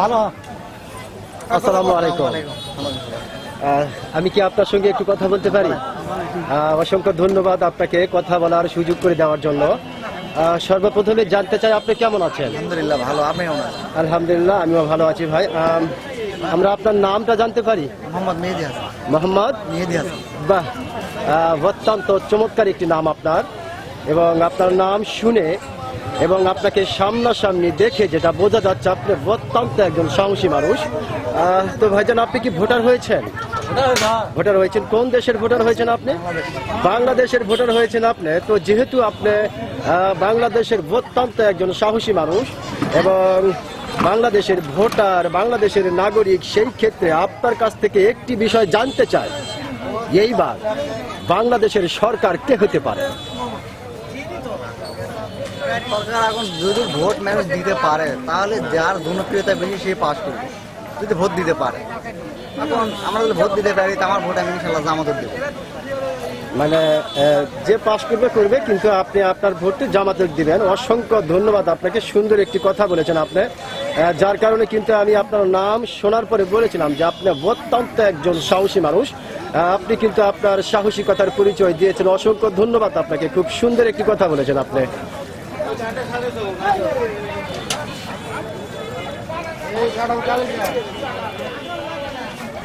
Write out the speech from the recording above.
ভালো। আসসালামু আলাইকুম। আমি কি আপনার সঙ্গে একটু কথা বলতে পারি? অসংখ্য ধন্যবাদ আপনাকে কথা বলার সুযোগ করে দেওয়ার জন্য। সর্বপ্রথমে জানতে চাই আপনি কেমন আছেন? আলহামদুলিল্লাহ ভালো। আমি আলহামদুলিল্লাহ আমিও ভালো আছি ভাই। আমরা আপনার নামটা জানতে পারি? মোহাম্মদ মেহেদি হাসান। মোহাম্মদ? মেহেদি হাসান। বাহ অত্যন্ত চমৎকার একটি নাম আপনার। এবং আপনার নাম শুনে এবং আপনাকে সামনাসামনি দেখে যেটা বোঝা যাচ্ছে আপনি অত্যন্ত একজন সাহসী মানুষ। তো ভাইজান আপনি কি ভোটার হয়েছেন? ভোটার হয়েছেন। কোন দেশের ভোটার হয়েছেন আপনি? বাংলাদেশের ভোটার হয়েছেন আপনি। তো যেহেতু আপনি বাংলাদেশের অত্যন্ত একজন সাহসী মানুষ এবং বাংলাদেশের ভোটার বাংলাদেশের নাগরিক সেই ক্ষেত্রে আপনার কাছ থেকে একটি বিষয় জানতে চাই। এইবার বাংলাদেশের সরকার কে হতে পারে? সরকার এখন যদি ভোট মানুষ দিতে পারে তাহলে যার জনপ্রিয়তা বেশি সে পাস করবে। যদি ভোট দিতে পারে। এখন আমরা যদি ভোট দিতে পারি আমার ভোট আমি ইনশাল্লাহ জামাতের দেবো। মানে যে পাশ করবে করবে কিন্তু আপনি আপনার ভোটটি জামাতে দিবেন। অসংখ্য ধন্যবাদ আপনাকে। সুন্দর একটি কথা বলেছেন আপনি। যার কারণে কিন্তু আমি আপনার নাম শোনার পরে বলেছিলাম যে আপনি অত্যন্ত একজন সাহসী মানুষ। আপনি কিন্তু আপনার সাহসিকতার পরিচয় দিয়েছেন। অসংখ্য ধন্যবাদ আপনাকে। খুব সুন্দর একটি কথা বলেছেন আপনি।